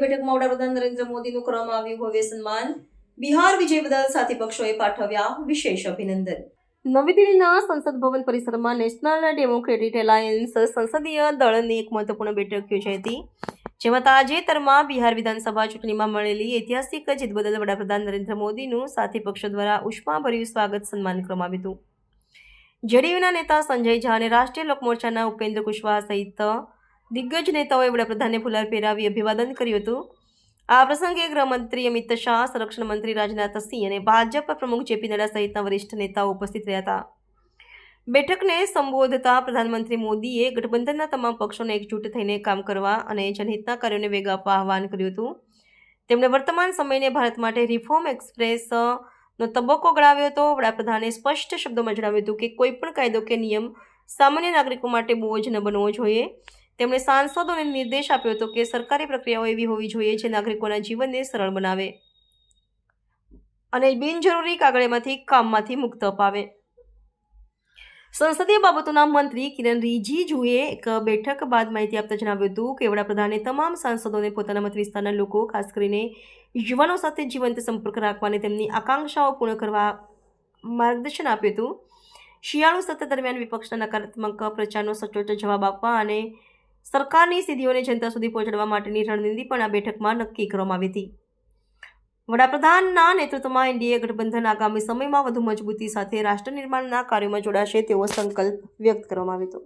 બેઠકમાં વડાપ્રધાન નરેન્દ્ર મોદીનું કરવામાં આવ્યું ભવ્ય સન્માન બિહાર વિજય બદલ સાથી પક્ષોએ પાઠવ્યા વિશેષ અભિનંદન. નવી દિલ્હીના સંસદ ભવન પરિસરમાં નેશનલ ડેમોક્રેટિક એલાયન્સ સંસદીય દળની એક મહત્વપૂર્ણ બેઠક યોજાઈ હતી, જેમાં તાજેતરમાં બિહાર વિધાનસભા ચૂંટણીમાં મળેલી ઐતિહાસિક જીત બદલ વડાપ્રધાન નરેન્દ્ર મોદીનું સાથી પક્ષો દ્વારા ઉષ્માભર્યું સ્વાગત સન્માન કરવામાં આવ્યું હતું. જેડીયુના નેતા સંજય ઝા અને રાષ્ટ્રીય લોકમોરચાના ઉપેન્દ્ર કુશવાહા સહિત દિગ્ગજ નેતાઓએ વડાપ્રધાનને ફુલાર પહેરાવી અભિવાદન કર્યું હતું. આ પ્રસંગે ગૃહમંત્રી અમિત શાહ, સંરક્ષણ મંત્રી રાજનાથ સિંહ અને ભાજપ પ્રમુખ જેપી નડ્ડા સહિતના વરિષ્ઠ નેતાઓ ઉપસ્થિત રહ્યા હતા. બેઠકને સંબોધતા પ્રધાનમંત્રી મોદીએ ગઠબંધનના તમામ પક્ષોને એકજૂટ થઈને કામ કરવા અને જનહિતના કાર્યોને વેગ આપવા આહવાન કર્યું હતું. તેમણે વર્તમાન સમયને ભારત માટે રિફોર્મ એક્સપ્રેસ નો તબક્કો ગણાવ્યો હતો. વડાપ્રધાને સ્પષ્ટ શબ્દોમાં જણાવ્યું હતું કે કોઈ પણ કાયદો કે નિયમ સામાન્ય નાગરિકો માટે બોજ ન બનવો જોઈએ. તેમણે સાંસદોને નિર્દેશ આપ્યો હતો કે સરકારી પ્રક્રિયાઓ એવી હોવી જોઈએ જે નાગરિકોના જીવનને સરળ બનાવે અને બિનજરૂરી કાગળમાંથી કામમાંથી મુક્ત અપાવે. સંસદીય બાબતોના મંત્રી કિરણ રિજિજુએ એક બેઠક બાદ માહિતી આપતા જણાવ્યું હતું કે વડાપ્રધાને તમામ સાંસદોને પોતાના મત વિસ્તારના લોકો, ખાસ કરીને યુવાનો સાથે જીવંત સંપર્ક રાખવા અને તેમની આકાંક્ષાઓ પૂર્ણ કરવા માર્ગદર્શન આપ્યું હતું. શિયાળુ સત્ર દરમિયાન વિપક્ષના નકારાત્મક પ્રચારનો સચોટ જવાબ આપવા અને સરકારની સિદ્ધિઓને જનતા સુધી પહોંચાડવા માટેની રણનીતિ પણ આ બેઠકમાં નક્કી કરવામાં આવી હતી. વડાપ્રધાનના નેતૃત્વમાં એનડીએ ગઠબંધન આગામી સમયમાં વધુ મજબૂતી સાથે રાષ્ટ્ર નિર્માણના કાર્યોમાં જોડાશે તેવો સંકલ્પ વ્યક્ત કરવામાં આવ્યો હતો.